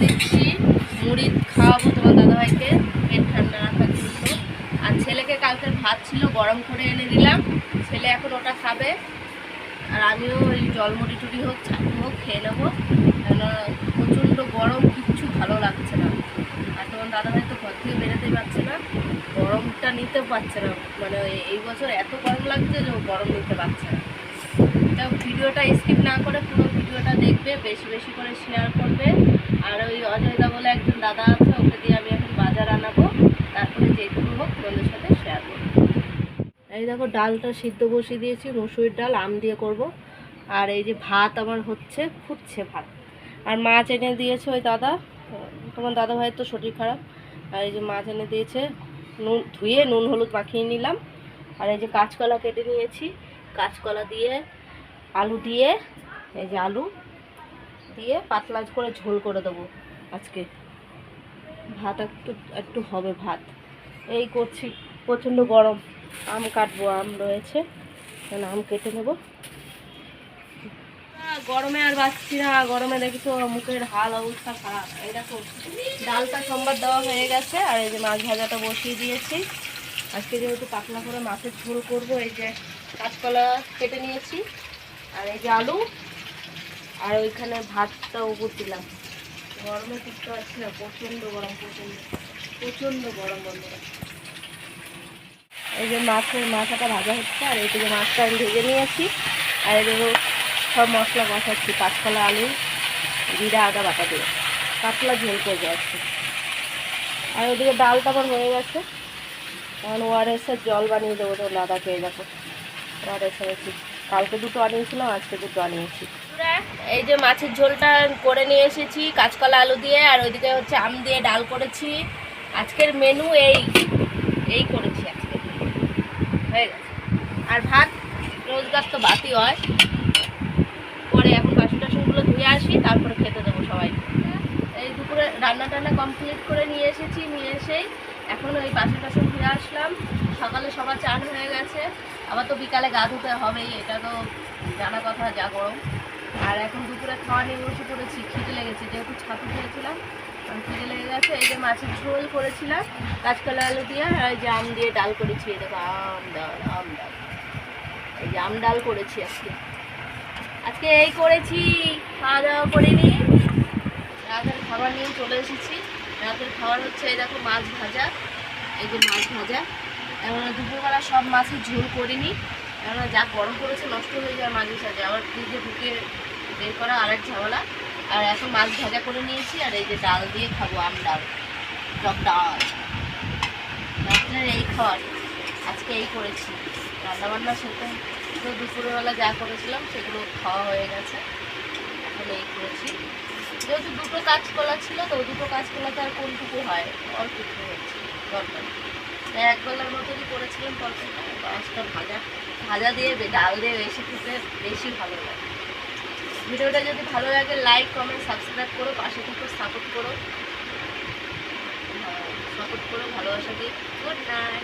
দিচ্ছি মুড়ি খাওয়াবো তোমার দাদাভাইকে, পেট ঠান্ডা রাখার জন্য আর ছেলেকে কালকে ভাত ছিল, গরম করে এনে দিলাম। ছেলে এখন ওটা খাবে। আর আমিও ওই জলমুড়ি টুটি হোক ছাতু হোক, খেয়ে নেব। কেন প্রচণ্ড গরম, কিচ্ছু ভালো লাগছে না। আর তোমার দাদাভাই তো ঘর থেকে বেরোতেই পারছে না। গরমটা নিতে পারছে না। মানে এই বছর এত গরম লাগছে যে গরম নিতে পারছে না। ভিডিওটা স্কিপ না করে পুরো ভিডিওটা দেখবে, বেশি বেশি করে শেয়ার করবে। আর ওই অজয়দা বলে একজন দাদা আছে, ওকে দিয়ে আমি এখন বাজার আনাবো। তারপরে যেটুকু হোক তোমাদের সাথে শেয়ার করব। এই দেখো ডালটা সিদ্ধ বসিয়ে দিয়েছি মুসুরির ডাল, আম দিয়ে করব। আর এই যে ভাত আমার হচ্ছে, ফুটছে ভাত। আর মাছ এনে দিয়েছে ওই দাদা। তোমার দাদা ভাইয়ের তো শরীর খারাপ। আর এই যে মাছ এনে দিয়েছে, নুন, ধুয়ে নুন, হলুদ মাখিয়ে নিলাম। আর এই যে কাঁচকলা কেটে নিয়েছি। কাঁচকলা দিয়ে আলু দিয়ে, এই যে আলু। দিয়ে পাতলা করে ঝোল করে দেবো আজকে। ভাত একটু একটু হবে ভাত। এই করছি, প্রচণ্ড গরম। আম কাটবো, আম রয়েছে। তাহলে আম কেটে নেব। গরমে আর বাঁচছি না। গরমে দেখি তো মুখের হাল অবস্থা খারাপ। এই দেখো, ডালটা সোমবার দেওয়া হয়ে গেছে আর এই যে মাছ ভাজাটা বসিয়ে দিয়েছি। আজকে যেহেতু পাতলা করে মাছের ঝোল করব, এই যে কাঁচকলা কেটে নিয়েছি। আর এই যে আলু আর ওইখানে ভাতটা উপর দিলাম গরমে টিকতে পারছি না, প্রচণ্ড গরম, প্রচণ্ড প্রচণ্ড গরম বন্ধুরা। এই যে মাছের মাথাটা ভাজা হচ্ছে, আর এইদিকে মাছটা আমি ভেজে নিয়েছি। আর এদিকে সব মশলা কষাচ্ছি কাঁচকলা আলু, জিরা, আদা, বাটা দিয়ে। পাতলা ঝোল করে যাচ্ছে। আর ওদিকে ডালটা আমার হয়ে গেছে। এখন ওআরএসের জল বানিয়ে দেবো, তো এই দেখো। এনেছি কালকে দুটো আনিয়েছিলাম আজকে দুটো আনিয়েছি এই যে মাছের ঝোলটা করে নিয়ে এসেছি, কাঁচকলা আলু দিয়ে, আর ওইদিকে হচ্ছে আম দিয়ে ডাল করেছি। আজকের মেনু এই এই করেছি আজকে। হয়ে গেছে। আর ভাত রোজগার তো বাতি হয়। পরে এখন বাসন টাসনগুলো ধুয়ে আসি, তারপরে খেতে দেবো সবাই এই দুপুরে রান্না টান্না কমপ্লিট করে নিয়ে এসেছি, নিয়ে এসেই এখন ওই বাসন টাসন ধুয়ে আসলাম। সকালে সবার চান হয়ে গেছে। আবার তো বিকালে গা ধুতে হবেই, এটা তো জানা কথা, যা গরম। আর এখন দুপুরে খাওয়া নিয়ে বসে পড়েছি, খিদে লেগেছে, যেহেতু ছাতু খেয়েছিলাম খিদে লেগে গেছে, এই যে মাছের ঝোল করেছিলাম কাঁচকলা আলু দিয়ে, আর যে আম দিয়ে ডাল করেছি, এই দেখো, আম ডাল আম ডাল। এই যে আম ডাল করেছি আজকে। আজকে এই করেছি, খাওয়া দাওয়া করিনি। রাতের খাবার নিয়ে চলে এসেছি। রাতের খাবার হচ্ছে এই দেখো মাছ ভাজা, এই যে মাছ ভাজা। এবার দুপুরবেলা সব মাছের ঝোল করিনি। কেননা যা গরম পড়েছে, নষ্ট হয়ে যায় মাঝে সাঝে। আবার ফ্রিজে ঢুকে বের করা আরেক ঝামেলা। আর এখন মাছ ভাজা করে নিয়েছি, আর এই যে ডাল দিয়ে খাব আম ডাল, টক ডাল। রাত্রের এই খাবার, আজকে এই করেছি। রান্নাবান্না সেটা তো দুপুরবেলা যা করেছিলাম, সেগুলো খাওয়া হয়ে গেছে। এখন এই করেছি। যেহেতু দুটো কাঁচকলা ছিল, তো দুটো কাঁচকলাতে আর কোনটুকু হয়? অল্প হচ্ছে দরকার তাই এক বেলার মতনই করেছিলাম তরকারিটা মাছটা ভাজা। ভাজা দিয়ে ডাল দিয়ে বেশি খেতে বেশি ভালো লাগে। ভিডিওটা যদি ভালো লাগে লাইক কমেন্ট সাবস্ক্রাইব করো, পাশে থেকে সাপোর্ট করো। সাপোর্ট করো, ভালোবাসা দিয়ে। Good night